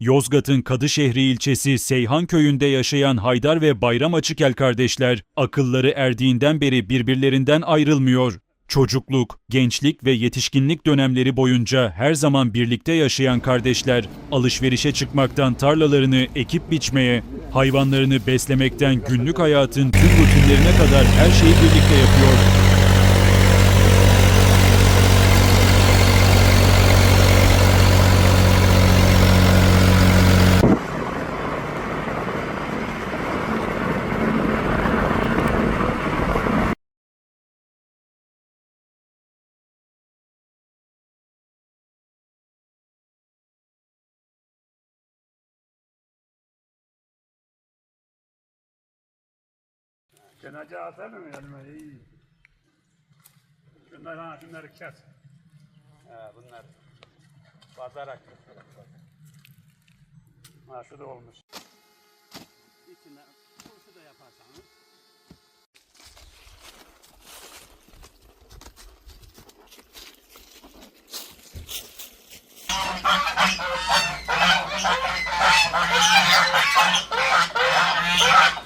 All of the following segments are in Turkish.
Yozgat'ın Kadışehri ilçesi Seyhan köyünde yaşayan Haydar ve Bayram Açıkel kardeşler akılları erdiğinden beri birbirlerinden ayrılmıyor. Çocukluk, gençlik ve yetişkinlik dönemleri boyunca her zaman birlikte yaşayan kardeşler alışverişe çıkmaktan tarlalarını ekip biçmeye, hayvanlarını beslemekten günlük hayatın tüm rutinlerine kadar her şeyi birlikte yapıyor. Cenaze atar mı yanıma? İyi. Şunları, ha, şunları kes. Ha, bunlar bazarak. Ha, şu da olmuş. İçine turşu da yaparsanız.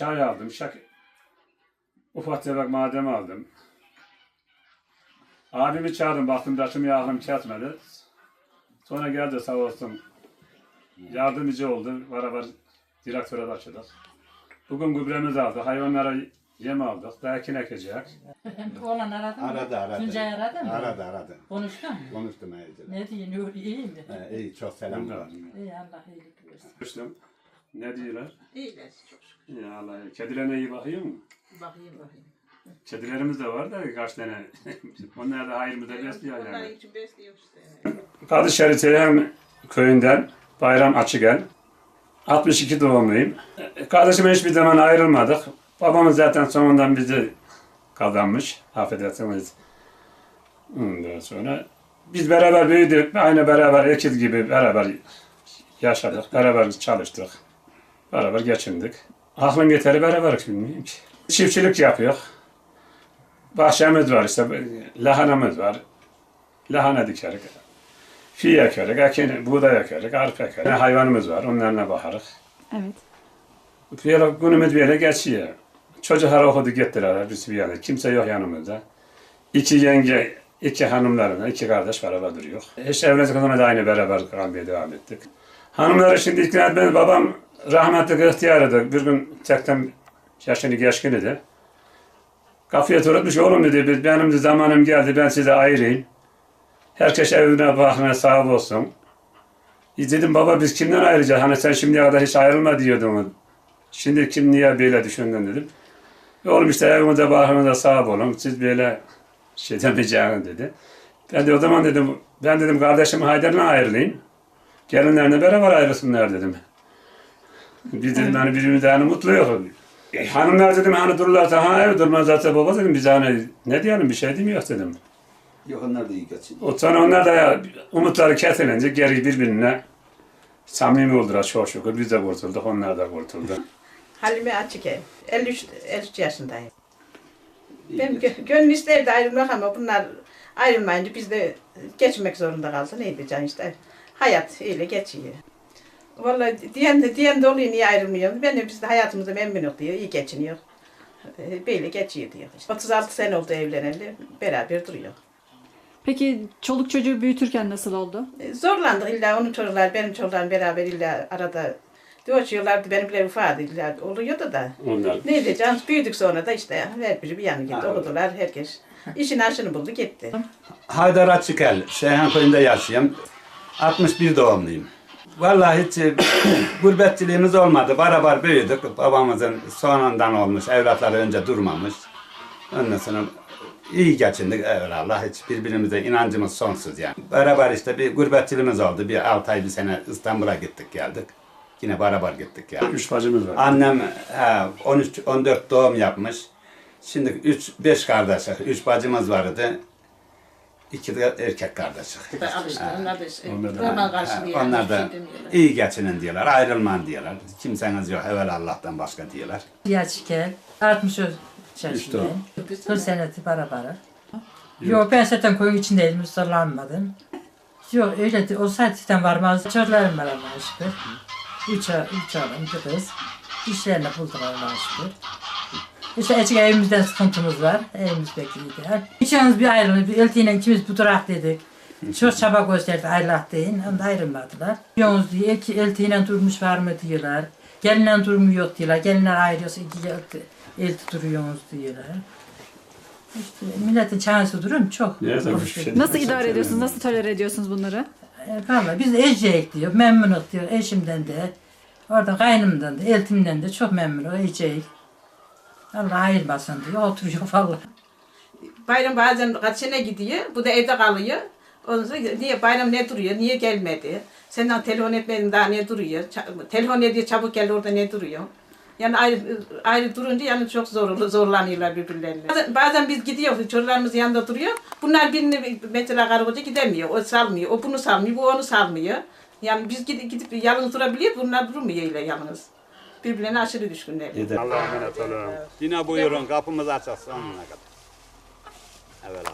Çay aldım, şak ufak tefek madem aldım. Abimi çağırdım, baktım taşım yağım kesmedi. Sonra geldi sağ olsun. Yardımcı oldu, beraber direktöre taşıdık. Bugün gübremizi aldık, hayvanlara yem aldık, daha ekin ekecek. Oğlan aradı mı? Aradı aradı. Tuncay aradı mı? Aradı aradı. Konuştun mu? Konuştum evde. Ne diyeyim? İyi mi? Ee, iyi çok selam var. İyi Allah iyilik versin. Konuştum. Ne diyorlar? İyiler çok şükür. Ya Allah, kedilerine iyi bakıyor mu? Bakayım bakayım. Kedilerimiz de var da kaç tane. Onlar da hayrımıza besliyor yani. Onlar için besliyor işte. Kadışehir Seyhan köyünden Bayram Açıgel. 62 doğumluyum. Kardeşime hiçbir zaman ayrılmadık. Babamız zaten sonundan bizi kazanmış. Affedersiniz. Ondan sonra biz beraber büyüdük. Aynı beraber ekiz gibi beraber yaşadık. Beraber çalıştık. Beraber geçindik. Aklım yeteri beraber bilmiyorum ki. Çiftçilik yapıyor. Bahçemiz var işte. Lahanamız var. Lahana dikerik. Fiye ekerik, ekin, buğday ekerik, arpa ekerik. Hayvanımız var, onlarla bakarız. Evet. Böyle günümüz böyle geçiyor. Çocuklar okudu gittiler biz bir yana. Kimse yok yanımızda. İki yenge, iki hanımlarla, iki kardeş beraber duruyor. İşte evlendik sonra da aynı beraber kalmaya devam ettik. Hanımları şimdi ikna etmedi. Babam rahmetli ihtiyarıydı. Bir gün tekten yaşını geçkin idi. Kafaya tutmuş oğlum dedi. "biz- Benim de zamanım geldi. Ben size ayırayım. Herkes evine bakına sahip olsun. E dedim baba biz kimden ayrılacağız? Hani sen şimdiye kadar hiç ayrılma diyordun. Şimdi kim niye böyle düşündün dedim. E oğlum işte evimize bakımıza sahip olun. Siz böyle şey demeyeceğini dedi. Ben de o zaman dedim ben dedim kardeşim Haydar'la ayrılayım. Gelinlerine beraber ayrılsınlar dedim. Dedim hani birbirimize hani mutlu yok. E, hanımlar dedim hani dururlarsa ha ev durmazlarsa baba dedim biz hani ne diyelim bir şey demiyor dedim. Yok onlar da iyi geçiniyor. O sonra onlar da ya, umutları kesilince geri birbirine samimi oldular çok şükür. Biz de kurtulduk, onlar da kurtuldu. Halime Açıke. 53, 53 yaşındayım. Benim gö- gönül isterdi ayrılmak ama bunlar ayrılmayınca biz de geçmek zorunda kaldı. Ne diyeceğim işte. Hayat öyle geçiyor. Vallahi diyen de, diyen de oluyor niye ayrılmıyor. Ben de biz de hayatımızda memnunuk diyor. iyi geçiniyor. Ee, Böyle geçiyor diyor. İşte 36 sene oldu evleneli. Beraber duruyor. Peki çoluk çocuğu büyütürken nasıl oldu? E, Zorlandık illa onun çocuklar benim çocuklarım beraber illa arada dövüşüyorlardı benim bile ufadı illa oluyordu da. Onlar. Ne diyeceğim büyüdük sonra da işte her biri bir yana gitti okudular herkes. işin aşını buldu gitti. Haydar Açıkel, Seyhan köyünde yaşıyorum. 61 doğumluyum. Vallahi hiç e, gurbetçiliğimiz olmadı. Beraber büyüdük. Babamızın sonundan olmuş. Evlatları önce durmamış. Ondan sonra iyi geçindik evvelallah. Hiç birbirimize inancımız sonsuz yani. Beraber işte bir gurbetçiliğimiz oldu. Bir 6 ay bir sene İstanbul'a gittik geldik. Yine beraber gittik yani. Üç bacımız var. Annem he, 13 14 doğum yapmış. Şimdi 3 5 kardeşi, 3 bacımız vardı. İki de erkek kardeşi. Onlar da işte. Onlar da- Normal onlar şey iyi geçinin diyorlar, ayrılman diyorlar. Kimseniz yok, evvel Allah'tan başka diyorlar. Yaşken 63 İşte yaşındayım. 40 senedir beraber. Yok ben zaten koyun içindeydim, ısırlanmadım. Yok öyle de olsaydı zaten varmaz. Çocuklarım var Allah'a şükür. Üç, o- üç oğlum, bir kız. İşlerini buldular Allah'a şükür. İşte açık evimizden sıkıntımız var. Evimiz bekliydi. İçimiz bir ayrılır. Bir eltiyle ikimiz bu durak dedik. Çok çaba gösterdi ayrılak deyin. Ama ayrılmadılar. Yalnız diye iki eltiyle durmuş var mı diyorlar. Gelinle durumu yok diyorlar. Gelinler ayrıyorsa iki elti, elti duruyorsunuz diyorlar. İşte milletin çağrısı durum çok. Şey? Nasıl idare ediyorsunuz? Nasıl tolere ediyorsunuz bunları? E, Valla biz eceyik diyor, memnunuz diyor eşimden de, orada kaynımdan da, eltimden de çok memnun o eceyik. Allah ayırmasın diyor, oturuyor valla. Bayram bazen kaç sene gidiyor. Bu da evde kalıyor. Ondan sonra niye bayram ne duruyor? Niye gelmedi? Senden telefon etmedin daha ne duruyor? Telefon ediyor çabuk gel orada ne duruyor? Yani ayrı, ayrı durunca yani çok zor, zorlanıyorlar birbirlerine. Bazen, bazen biz gidiyoruz, çocuklarımız yanında duruyor. Bunlar birini mesela karı koca gidemiyor, o salmıyor, o bunu salmıyor, bu onu salmıyor. Yani biz gidip, gidip yalnız durabiliyor, bunlar durmuyor öyle yalnız. Birbirlerine aşırı düşkünler. Allah'a emanet olun. Yine buyurun kapımız açık sonuna kadar. Evet